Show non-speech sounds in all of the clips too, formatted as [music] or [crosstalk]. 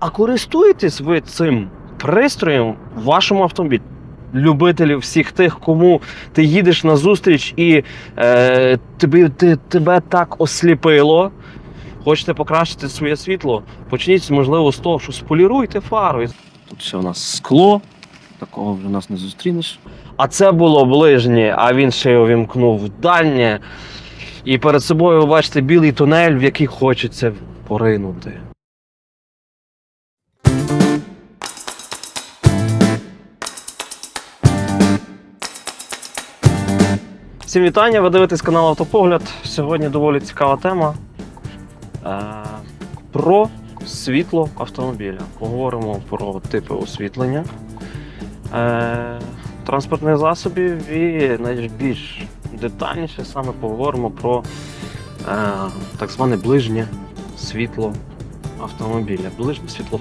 А користуєтесь ви цим пристроєм в вашому автомобілі? Любителів всіх тих, кому ти їдеш на зустріч і е, тобі, ти, тебе так осліпило. Хочете покращити своє світло? Почніть, можливо, з того, що споліруйте фару. Тут все у нас скло, такого вже нас не зустрінеш. А це було ближнє, а він ще й увімкнув дальнє. І перед собою ви бачите білий тунель, в який хочеться поринути. Всім вітання, ви дивитесь канал Автопогляд. Сьогодні доволі цікава тема е, про світло автомобіля. Поговоримо про типи освітлення е, транспортних засобів і найбільш детальніше саме поговоримо про е, так зване ближнє світло автомобіля, ближнє світло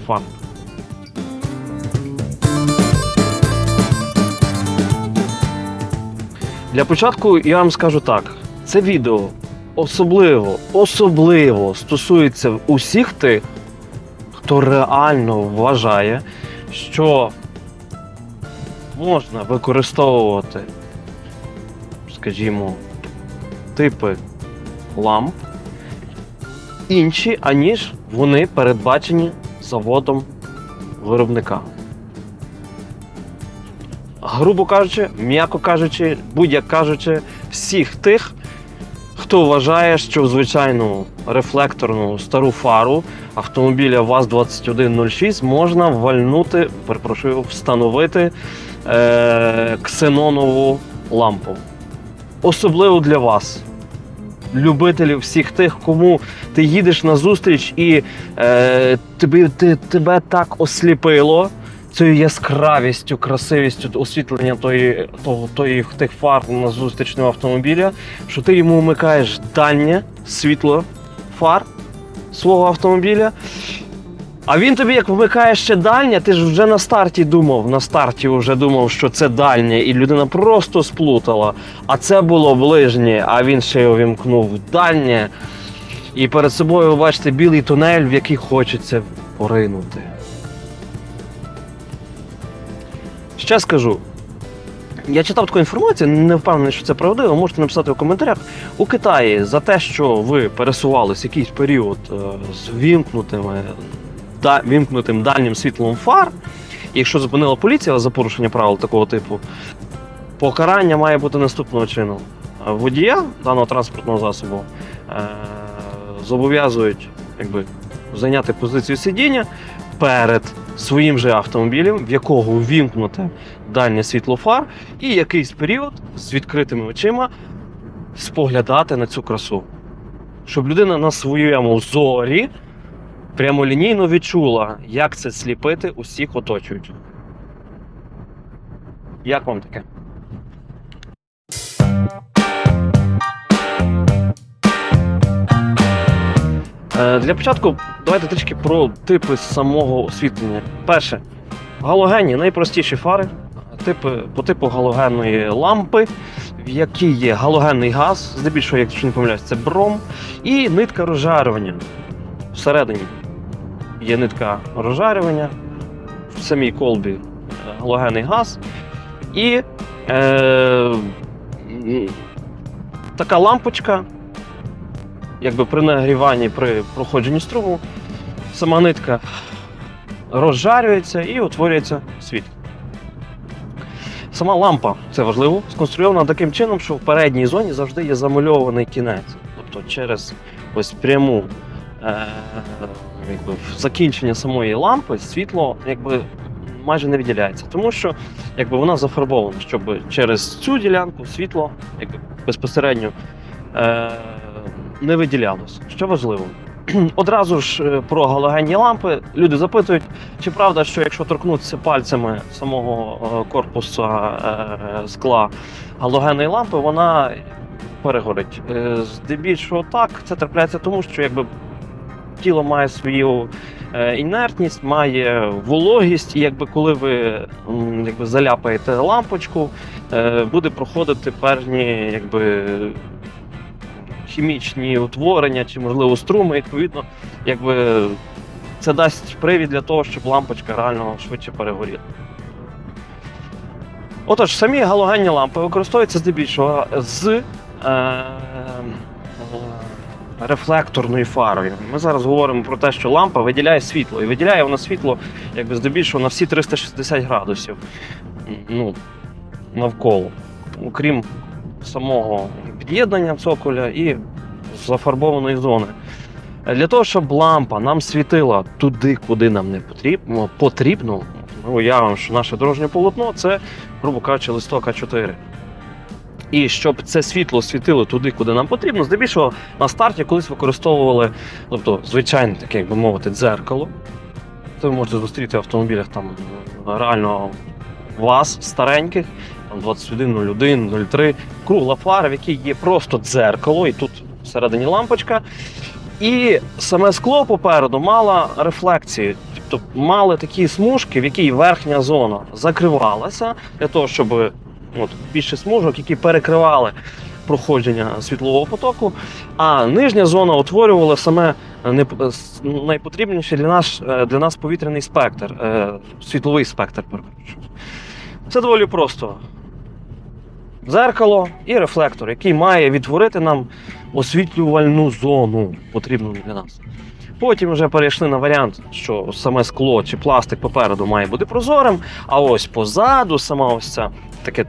Для початку я вам скажу так: це відео особливо, особливо стосується усіх тих, хто реально вважає, що можна використовувати, скажімо, типи ламп інші, аніж вони передбачені заводом виробника. Грубо кажучи, м'яко кажучи, будь-як кажучи, всіх тих, хто вважає, що в звичайну рефлекторну стару фару автомобіля ВАЗ-2106 можна вальнути, перепрошую, встановити е- ксенонову лампу. Особливо для вас, любителів всіх тих, кому ти їдеш на зустріч і е, тобі, ти, тебе так осліпило цією яскравістю, красивістю освітлення тої, того, тої, тих фар на зустрічного автомобіля, що ти йому вмикаєш дальнє світло фар свого автомобіля. А він тобі, як вмикає ще дальнє, ти ж вже на старті думав, на старті вже думав, що це дальнє, і людина просто сплутала. А це було ближнє, а він ще й увімкнув дальнє. І перед собою ви бачите білий тунель, в який хочеться поринути. Ще скажу. Я читав таку інформацію, не впевнений, що це правдиво. Можете написати в коментарях. У Китаї за те, що ви пересувались якийсь період е, з вімкнутими, да, вімкнутим дальнім світлом фар, і якщо зупинила поліція за порушення правил такого типу, покарання має бути наступного чину. Водія даного транспортного засобу е, зобов'язують якби, зайняти позицію сидіння перед своїм же автомобілем, в якого увімкнуте дальнє світло фар, і якийсь період з відкритими очима споглядати на цю красу. Щоб людина на своєму зорі прямолінійно відчула, як це сліпити усіх оточуючих. Як вам таке? Для початку давайте трішки про типи самого освітлення. Перше, галогенні найпростіші фари, типи, по типу галогенної лампи, в якій є галогенний газ, здебільшого, якщо не помиляюсь, це бром, і нитка розжарювання. Всередині є нитка розжарювання, в самій колбі е, галогенний газ. І е, така лампочка, якби при нагріванні, при проходженні струму, сама нитка розжарюється і утворюється світло. Сама лампа, це важливо, сконструйована таким чином, що в передній зоні завжди є замальований кінець. Тобто через ось пряму е, якби, закінчення самої лампи світло якби, майже не виділяється. Тому що якби, вона зафарбована, щоб через цю ділянку світло якби, безпосередньо е, не виділялось. Що важливо. [clears throat] Одразу ж е, про галогенні лампи люди запитують, чи правда, що якщо торкнутися пальцями самого е, корпусу е, скла галогенної лампи, вона перегорить. Здебільшого так, це трапляється тому, що якби тіло має свою інертність, має вологість, і якби коли ви якби, заляпаєте лампочку, буде проходити певні якби, хімічні утворення чи, можливо, струми, відповідно, якби це дасть привід для того, щоб лампочка реально швидше перегоріла. Отож, самі галогенні лампи використовуються здебільшого з е, е, рефлекторною фарою. Ми зараз говоримо про те, що лампа виділяє світло, і виділяє вона світло якби здебільшого на всі 360 градусів ну, навколо. Окрім самого під'єднання цоколя і зафарбованої зони. Для того, щоб лампа нам світила туди, куди нам не потрібно, потрібно ми уявимо, що наше дорожнє полотно це, грубо кажучи, листок А4. І щоб це світло світило туди, куди нам потрібно, здебільшого на старті колись використовували, тобто, звичайне таке, як би мовити, дзеркало. Це ви можете зустріти в автомобілях там реально ВАЗ стареньких, там 21, 01, 03, кругла фара, в якій є просто дзеркало, і тут всередині лампочка. І саме скло попереду мало рефлекції, тобто мали такі смужки, в якій верхня зона закривалася для того, щоб от, більше смужок, які перекривали проходження світлового потоку, а нижня зона утворювала саме найпотрібніший для нас, е, для нас повітряний спектр, е, світловий спектр. Це доволі просто. Дзеркало і рефлектор, який має відтворити нам освітлювальну зону, потрібну для нас. Потім вже перейшли на варіант, що саме скло чи пластик попереду має бути прозорим, а ось позаду сама ось ця таке,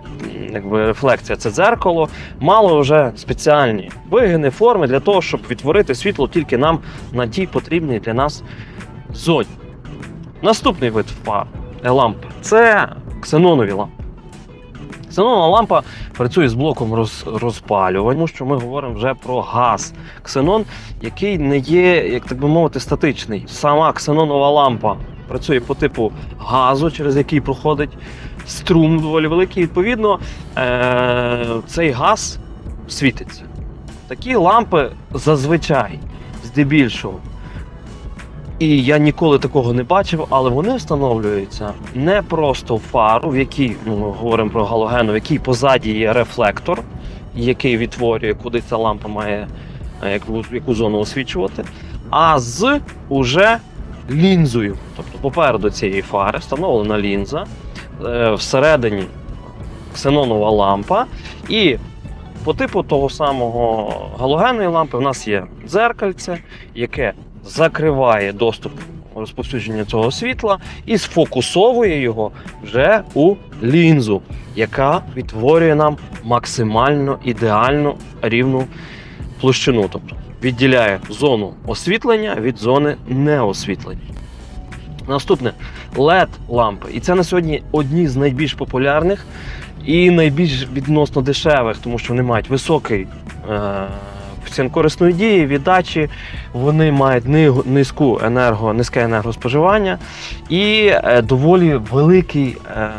якби рефлекція, це дзеркало, мало вже спеціальні вигини, форми для того, щоб відтворити світло тільки нам на тій потрібній для нас зоні. Наступний вид фар е, ламп це ксенонові лампи. Ксенонова лампа працює з блоком роз, розпалювання, тому що ми говоримо вже про газ. Ксенон, який не є, як так би мовити, статичний. Сама ксенонова лампа працює по типу газу, через який проходить струм доволі великий. Відповідно, е- цей газ світиться. Такі лампи зазвичай, здебільшого. І я ніколи такого не бачив, але вони встановлюються не просто в фару, в якій ну, говоримо про галогену, в якій позаді є рефлектор, який відтворює, куди ця лампа має е, яку, яку зону освічувати, а з уже лінзою. Тобто попереду цієї фари встановлена лінза, е, всередині ксенонова лампа, і по типу того самого галогенної лампи в нас є дзеркальце, яке закриває доступ розповсюдження цього світла і сфокусовує його вже у лінзу, яка відтворює нам максимально ідеальну рівну площину. Тобто відділяє зону освітлення від зони неосвітлення. Наступне LED лампи. І це на сьогодні одні з найбільш популярних і найбільш відносно дешевих, тому що вони мають високий е, корисної дії, віддачі, вони мають низьку енерго, низьке енергоспоживання і е, доволі великий, е,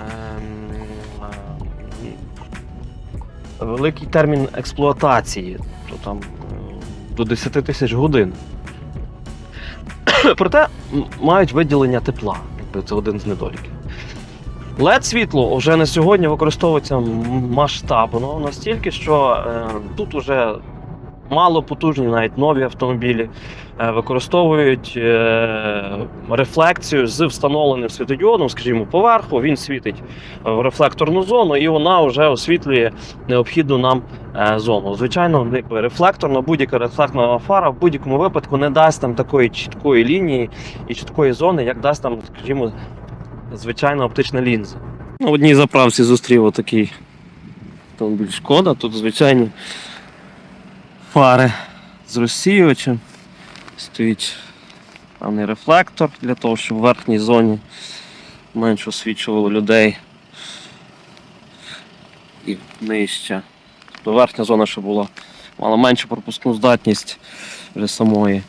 е, великий термін експлуатації, то там е, до 10 тисяч годин. [coughs] Проте мають виділення тепла, якби це один з недоліків. led світло вже на сьогодні використовується масштабно настільки, що е, тут уже мало потужні, навіть нові автомобілі е, використовують е, рефлекцію з встановленим світодіодом, скажімо, поверху. Він світить в рефлекторну зону, і вона вже освітлює необхідну нам е, зону. Звичайно, рефлекторна, будь-яка рефлекторна фара в будь-якому випадку не дасть там такої чіткої лінії і чіткої зони, як дасть там, скажімо, звичайна оптична лінза. На одній заправці зустрів отакий автомобіль шкода. Тут звичайні фари з розсіювачем. Стоїть певний рефлектор для того, щоб в верхній зоні менше освічувало людей. І нижче. Тобто верхня зона, щоб була мала меншу пропускну здатність вже самої.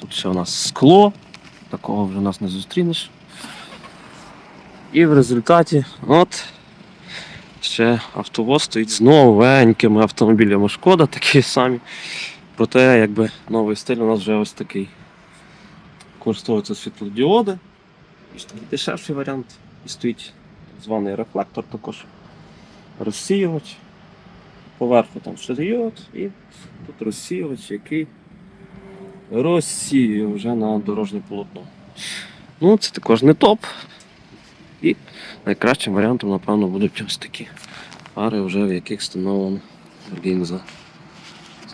Тут ще у нас скло, такого вже нас не зустрінеш. І в результаті от ще автовоз стоїть з новенькими автомобілями. Шкода, такі самі. Проте, якби новий стиль у нас вже ось такий. Користуються світлодіоди. І такий дешевший варіант. І стоїть званий рефлектор також. Розсіювач. Поверху там світлодіод і тут розсіювач, який розсію вже на дорожнє полотно. Ну, це також не топ. І найкращим варіантом, напевно, будуть ось такі фари, вже в яких встановлена лінза.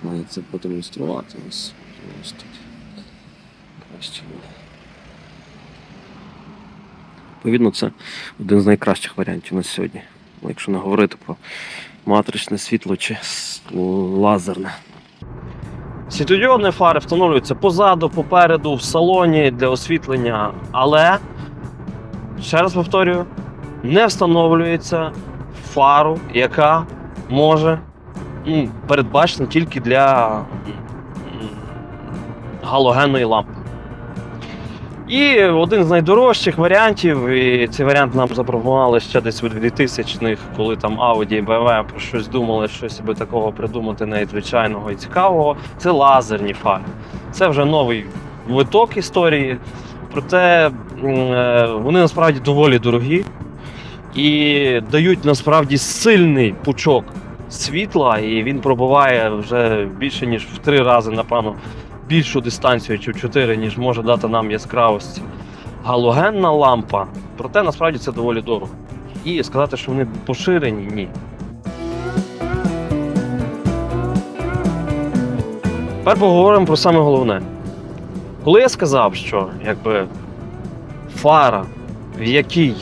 Знаю, це продемонструвати ось. Тут. Краще буде. Відповідно, це один з найкращих варіантів на сьогодні. Ну, Якщо не говорити про матричне світло чи лазерне. Світлодіодні фари встановлюються позаду, попереду, в салоні для освітлення, але, ще раз повторюю, не встановлюється фару, яка може ну, передбачена тільки для галогенної лампи. І один з найдорожчих варіантів, і цей варіант нам запропонували ще десь у 2000-х, коли там Audi і BMW про щось думали, щось би такого придумати незвичайного і цікавого. Це лазерні фари. Це вже новий виток історії. Проте е, вони насправді доволі дорогі і дають насправді сильний пучок світла, і він пробиває вже більше ніж в три рази, напевно, більшу дистанцію чи в чотири, ніж може дати нам яскравості. Галогенна лампа, проте насправді це доволі дорого. І сказати, що вони поширені, ні. Тепер поговоримо про саме головне. Коли я сказав, що якби фара, в якій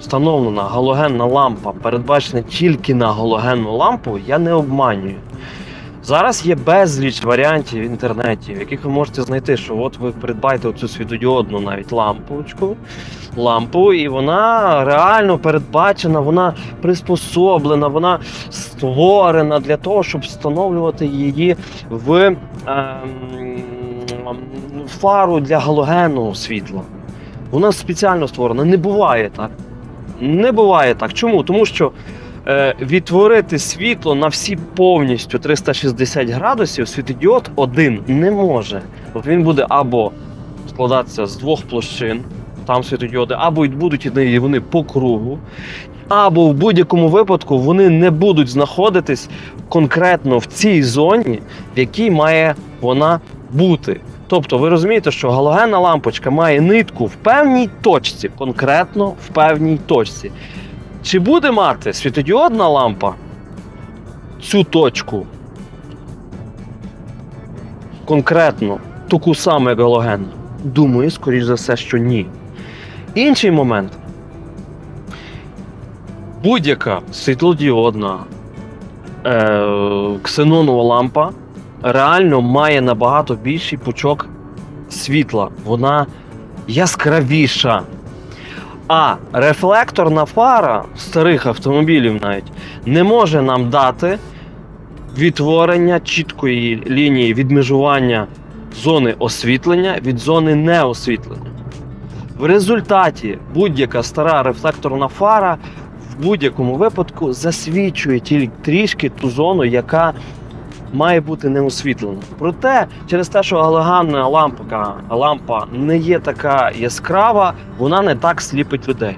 встановлена галогенна лампа, передбачена тільки на галогенну лампу, я не обманюю. Зараз є безліч варіантів в інтернеті, в яких ви можете знайти, що от ви придбаєте оцю світодіодну навіть лампочку, лампу, і вона реально передбачена, вона приспособлена, вона створена для того, щоб встановлювати її в ем, фару для галогенного світла. Вона спеціально створена. Не буває так. Не буває так. Чому? Тому що е, відтворити світло на всі повністю 360 градусів світодіод один не може. От він буде або складатися з двох площин, там світодіоди, або будуть іти вони по кругу, або в будь-якому випадку вони не будуть знаходитись конкретно в цій зоні, в якій має вона бути. Тобто ви розумієте, що галогенна лампочка має нитку в певній точці, конкретно в певній точці. Чи буде мати світодіодна лампа цю точку конкретно таку саму, як галогенна? Думаю, скоріш за все, що ні. Інший момент. Будь-яка світлодіодна е, ксенонова лампа реально має набагато більший пучок світла. Вона яскравіша. А рефлекторна фара старих автомобілів навіть не може нам дати відтворення чіткої лінії відмежування зони освітлення від зони неосвітлення. В результаті будь-яка стара рефлекторна фара в будь-якому випадку засвічує тільки трішки ту зону, яка має бути не освітлена. Проте, через те, що галоганна лампа, лампа не є така яскрава, вона не так сліпить людей.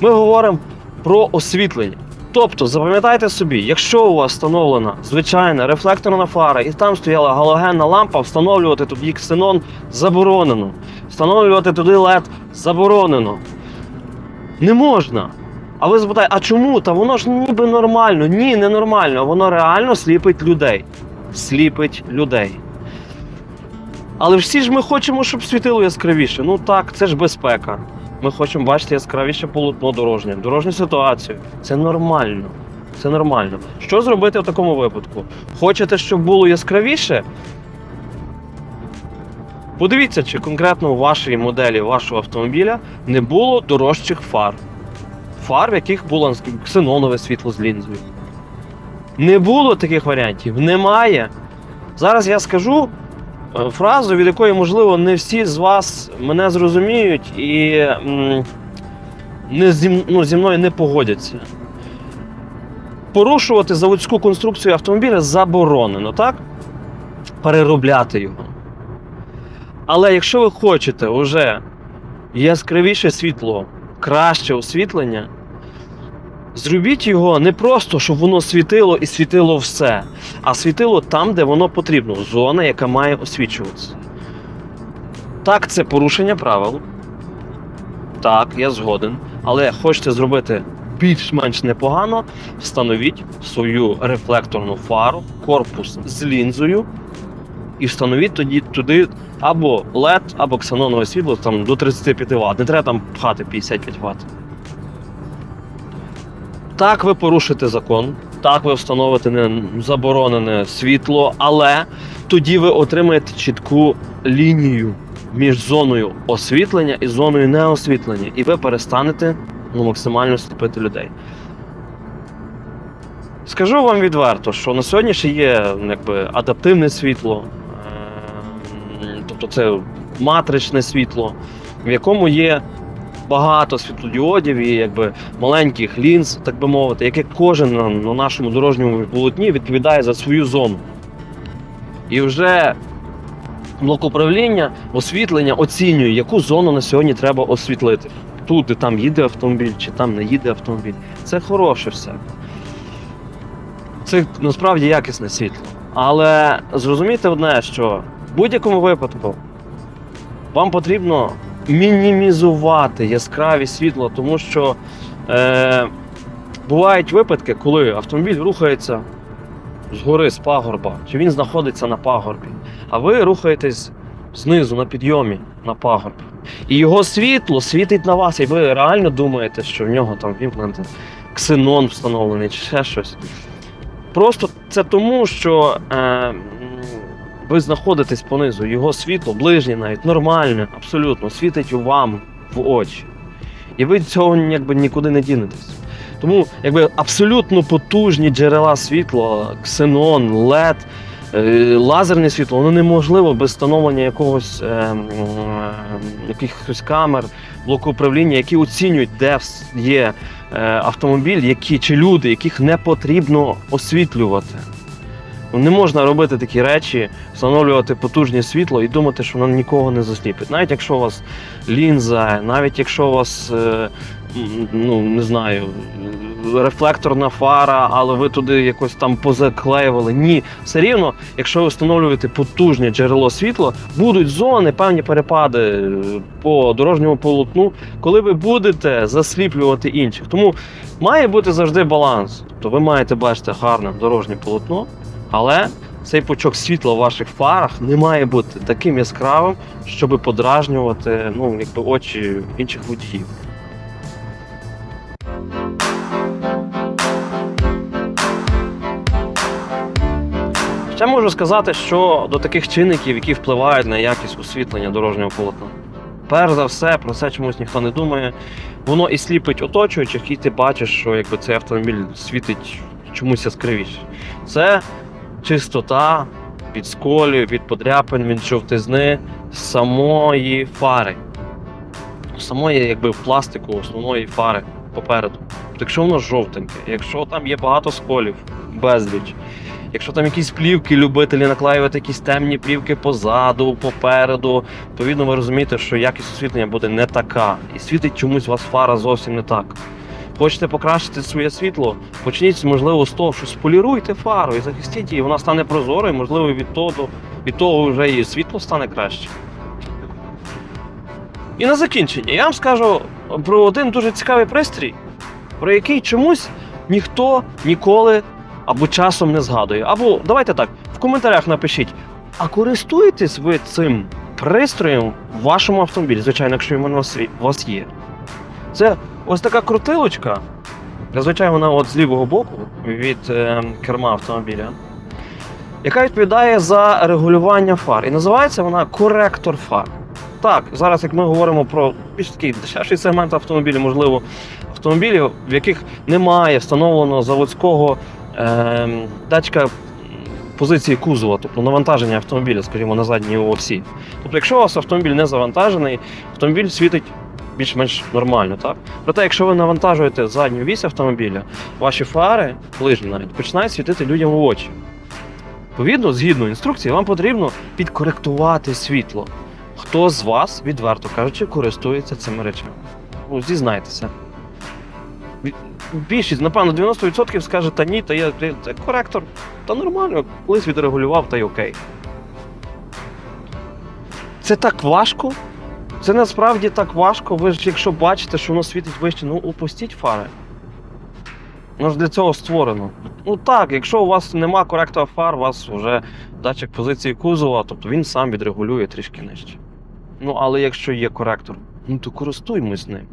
Ми говоримо про освітлення. Тобто, запам'ятайте собі, якщо у вас встановлена звичайна рефлекторна фара і там стояла галогенна лампа, встановлювати туди ксенон заборонено. Встановлювати туди LED заборонено. Не можна. А ви запитаєте, а чому? Та воно ж ніби нормально. Ні, не нормально. Воно реально сліпить людей. Сліпить людей. Але всі ж ми хочемо, щоб світило яскравіше. Ну так, це ж безпека. Ми хочемо бачити яскравіше полотно дорожнє, дорожню ситуацію. Це нормально. Це нормально. Що зробити в такому випадку? Хочете, щоб було яскравіше? Подивіться, чи конкретно у вашій моделі вашого автомобіля не було дорожчих фар. Фар, в яких було ксенонове світло з лінзою. Не було таких варіантів. Немає. Зараз я скажу е, фразу, від якої, можливо, не всі з вас мене зрозуміють і не зі, ну, зі мною не погодяться. Порушувати заводську конструкцію автомобіля заборонено, так? Переробляти його. Але якщо ви хочете вже яскравіше світло, краще освітлення, зробіть його не просто, щоб воно світило і світило все, а світило там, де воно потрібно. Зона, яка має освічуватися. Так, це порушення правил. Так, я згоден. Але хочете зробити більш-менш непогано, встановіть свою рефлекторну фару, корпус з лінзою, і встановіть тоді туди або LED, або ксенонове світло там, до 35 Вт. Не треба там пхати 55 Вт. Так, ви порушите закон, так ви встановите не заборонене світло, але тоді ви отримаєте чітку лінію між зоною освітлення і зоною неосвітлення, і ви перестанете ну, максимально сліпити людей. Скажу вам відверто, що на сьогодні ще є якби, адаптивне світло, е, тобто це матричне світло, в якому є багато світлодіодів і якби маленьких лінз, так би мовити, яке кожен на, на нашому дорожньому полотні відповідає за свою зону. І вже блок управління, освітлення оцінює, яку зону на сьогодні треба освітлити. Тут, де там їде автомобіль, чи там не їде автомобіль. Це хороше все. Це насправді якісне світло. Але зрозумійте одне, що в будь-якому випадку вам потрібно мінімізувати яскраві світло, тому що е, бувають випадки, коли автомобіль рухається згори, з пагорба, чи він знаходиться на пагорбі, а ви рухаєтесь знизу на підйомі на пагорб. І його світло світить на вас, і ви реально думаєте, що в нього там вімкнений ксенон встановлений чи ще щось. Просто це тому, що е, ви знаходитесь понизу, його світло, ближнє навіть, нормальне, абсолютно, світить вам в очі. І ви цього якби нікуди не дінетесь. Тому якби абсолютно потужні джерела світла, ксенон, LED, е, лазерне світло, воно неможливо без встановлення якогось е, е, якихось камер, блоку управління, які оцінюють, де є е, автомобіль, які чи люди, яких не потрібно освітлювати. Ну, Не можна робити такі речі, встановлювати потужне світло і думати, що воно нікого не засліпить. Навіть якщо у вас лінза, навіть якщо у вас, е, ну не знаю, рефлекторна фара, але ви туди якось там позаклеювали. Ні, все рівно, якщо ви встановлюєте потужне джерело світла, будуть зони, певні перепади е, по дорожньому полотну, коли ви будете засліплювати інших. Тому має бути завжди баланс. Тобто ви маєте бачити гарне дорожнє полотно, але цей пучок світла в ваших фарах не має бути таким яскравим, щоб подражнювати ну, якби очі інших водіїв. Ще можу сказати, що до таких чинників, які впливають на якість освітлення дорожнього полотна. Перш за все, про це чомусь ніхто не думає. Воно і сліпить оточуючих, і ти бачиш, що якби цей автомобіль світить чомусь яскравіше. Це чистота від сколів, від подряпин, від жовтизни самої фари. Самої якби пластику основної фари попереду. Якщо воно жовтеньке, якщо там є багато сколів, безліч, якщо там якісь плівки, любителі наклеювати якісь темні плівки позаду, попереду, відповідно ви розумієте, що якість освітлення буде не така. І світить чомусь у вас фара зовсім не так. Хочете покращити своє світло, почніть, можливо, з того, що споліруйте фару і захистіть її, вона стане прозорою, можливо, від того, від того вже і світло стане краще. І на закінчення я вам скажу про один дуже цікавий пристрій, про який чомусь ніхто ніколи або часом не згадує. Або давайте так, в коментарях напишіть, а користуєтесь ви цим пристроєм в вашому автомобілі, звичайно, якщо він у вас є-. Це ось така крутилочка. Зазвичай вона от з лівого боку від е, керма автомобіля, яка відповідає за регулювання фар. І називається вона коректор фар. Так, зараз, як ми говоримо про більш такий дешевший сегмент автомобілів, можливо, автомобілів, в яких немає встановленого заводського е, датчика позиції кузова, тобто навантаження автомобіля, скажімо, на задній осі. Тобто, якщо у вас автомобіль не завантажений, автомобіль світить більш-менш нормально, так? Проте, якщо ви навантажуєте задню вісь автомобіля, ваші фари, ближні навіть, починають світити людям в очі. Відповідно, згідно інструкції, вам потрібно підкоректувати світло. Хто з вас, відверто кажучи, користується цими речами? Ну, зізнайтеся. Більшість, напевно, 90% скаже, та ні, та є та коректор, та нормально, колись відрегулював, та й окей. Це так важко. Це насправді так важко. Ви ж, якщо бачите, що воно світить вище, ну опустіть фари. Воно ж для цього створено. Ну так, якщо у вас нема коректора фар, у вас вже датчик позиції кузова, тобто він сам відрегулює трішки нижче. Ну, але якщо є коректор, ну то користуймось ним.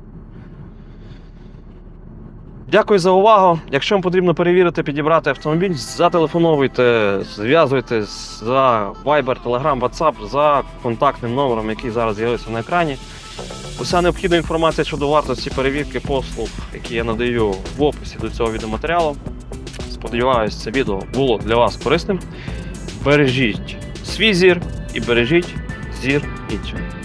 Дякую за увагу. Якщо вам потрібно перевірити, підібрати автомобіль, зателефоновуйте, зв'язуйтесь за Viber, Telegram, WhatsApp за контактним номером, який зараз з'явився на екрані. Уся необхідна інформація щодо вартості перевірки послуг, які я надаю в описі до цього відеоматеріалу. Сподіваюсь, це відео було для вас корисним. Бережіть свій зір і бережіть зір інших.